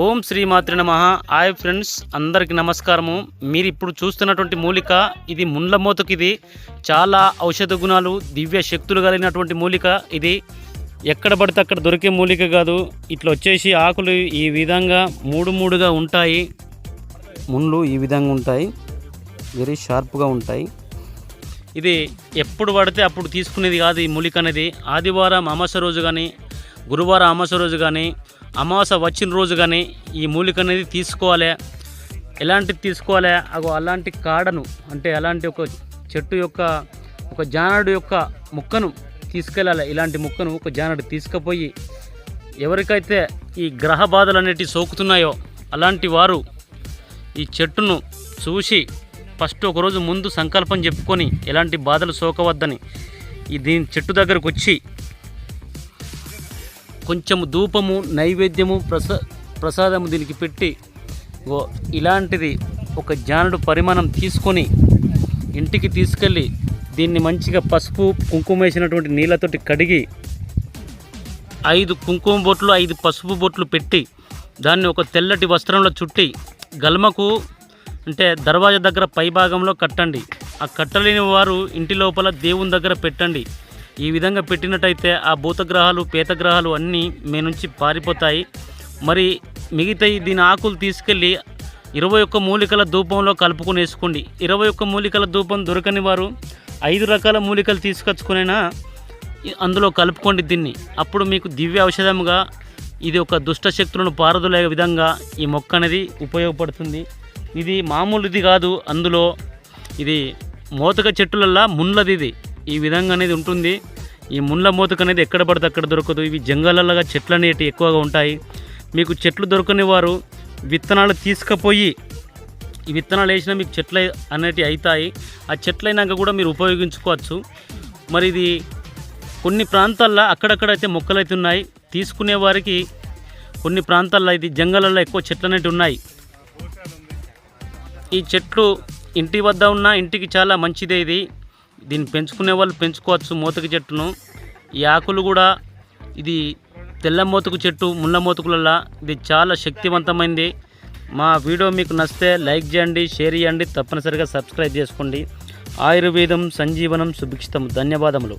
ఓం శ్రీ మాతృ నమ. Hi friends అందరికీ నమస్కారము. మీరు ఇప్పుడు చూస్తున్నటువంటి మూలిక ఇది ముండ్ల మోతకు ఇది చాలా ఔషధ గుణాలు దివ్య శక్తులు కలిగినటువంటి మూలిక ఇది. ఎక్కడ పడితే అక్కడ దొరికే మూలిక కాదు. ఇట్లా వచ్చేసి ఆకులు ఈ విధంగా మూడు మూడుగా ఉంటాయి. ముండ్లు ఈ విధంగా ఉంటాయి. వెరీ షార్ప్గా ఉంటాయి. ఇది ఎప్పుడు పడితే అప్పుడు తీసుకునేది కాదు ఈ మూలిక అనేది. ఆదివారం అమాస రోజు కానీ గురువారం అమాస రోజు కానీ అమావాస వచ్చిన రోజు కానీ ఈ మూలిక అనేది తీసుకోవాలి. ఎలాంటిది తీసుకోవాలి? అగో అలాంటి కాడను అంటే అలాంటి ఒక చెట్టు యొక్క ఒక జానడు యొక్క ముక్కను తీసుకెళ్ళాలి. ఇలాంటి ముక్కను ఒక జానడు తీసుకుపోయి ఎవరికైతే ఈ గ్రహ బాధలు అనేటివి సోకుతున్నాయో అలాంటి వారు ఈ చెట్టును చూసి ఫస్ట్ ఒకరోజు ముందు సంకల్పం చెప్పుకొని ఎలాంటి బాధలు సోకవద్దని ఈ దీని చెట్టు దగ్గరకు వచ్చి కొంచెం ధూపము నైవేద్యము ప్రసా ప్రసాదము దీనికి పెట్టి ఓ ఇలాంటిది ఒక జానుడు పరిమాణం తీసుకొని ఇంటికి తీసుకెళ్ళి దీన్ని మంచిగా పసుపు కుంకుమ వేసినటువంటి నీళ్ళతోటి కడిగి ఐదు కుంకుమ బొట్లు ఐదు పసుపు బొట్లు పెట్టి దాన్ని ఒక తెల్లటి వస్త్రంలో చుట్టి గల్మకు అంటే దర్వాజా దగ్గర పై భాగంలో కట్టండి. ఆ కట్టలేని వారు ఇంటి లోపల దేవుని దగ్గర పెట్టండి. ఈ విధంగా పెట్టినట్టయితే ఆ భూతగ్రహాలు పేతగ్రహాలు అన్నీ మీ నుంచి పారిపోతాయి. మరి మిగతా దీని ఆకులు తీసుకెళ్ళి ఇరవై ఒక్క మూలికల ధూపంలో కలుపుకొని వేసుకోండి. ఇరవై ఒక్క మూలికల ధూపం దొరకని వారు ఐదు రకాల మూలికలు తీసుకొచ్చుకునైనా అందులో కలుపుకోండి దీన్ని. అప్పుడు మీకు దివ్య ఔషధముగా ఇది ఒక దుష్ట శక్తులను పారదులే విధంగా ఈ మొక్క అనేది ఉపయోగపడుతుంది. ఇది మామూలు ఇది కాదు అందులో ఇది మోతక చెట్టులల్లా మున్లది ఇది ఈ విధంగా అనేది ఉంటుంది. ఈ ముండ్ల మోతక అనేది ఎక్కడ పడితే అక్కడ దొరకదు. ఇవి జంగలల్లగా చెట్లు అనేటివి ఎక్కువగా ఉంటాయి. మీకు చెట్లు దొరకని వారు విత్తనాలు తీసుకుపోయి ఈ విత్తనాలు వేసినా మీకు చెట్లు అనేటివి అవుతాయి ఆ చెట్లు అయినాక కూడా మీరు ఉపయోగించుకోవచ్చు. మరి ఇది కొన్ని ప్రాంతాల్లో అక్కడక్కడ అయితే మొక్కలు అయితే ఉన్నాయి. తీసుకునే వారికి కొన్ని ప్రాంతాల్లో ఇది జంగలలో ఎక్కువ చెట్లు అనేవి ఉన్నాయి. ఈ చెట్లు ఇంటి వద్ద ఉన్న ఇంటికి చాలా మంచిదే ఇది. దీన్ని పెంచుకునే వాళ్ళు పెంచుకోవచ్చు మోతక చెట్టును. ఈ ఆకులు కూడా ఇది తెల్ల మోతుకు చెట్టు ముళ్ళ మోతుకులల్లా ఇది చాలా శక్తివంతమైంది. మా వీడియో మీకు నచ్చితే లైక్ చేయండి షేర్ చేయండి తప్పనిసరిగా సబ్స్క్రైబ్ చేసుకోండి. ఆయుర్వేదం సంజీవనం సుభిక్షితం. ధన్యవాదములు.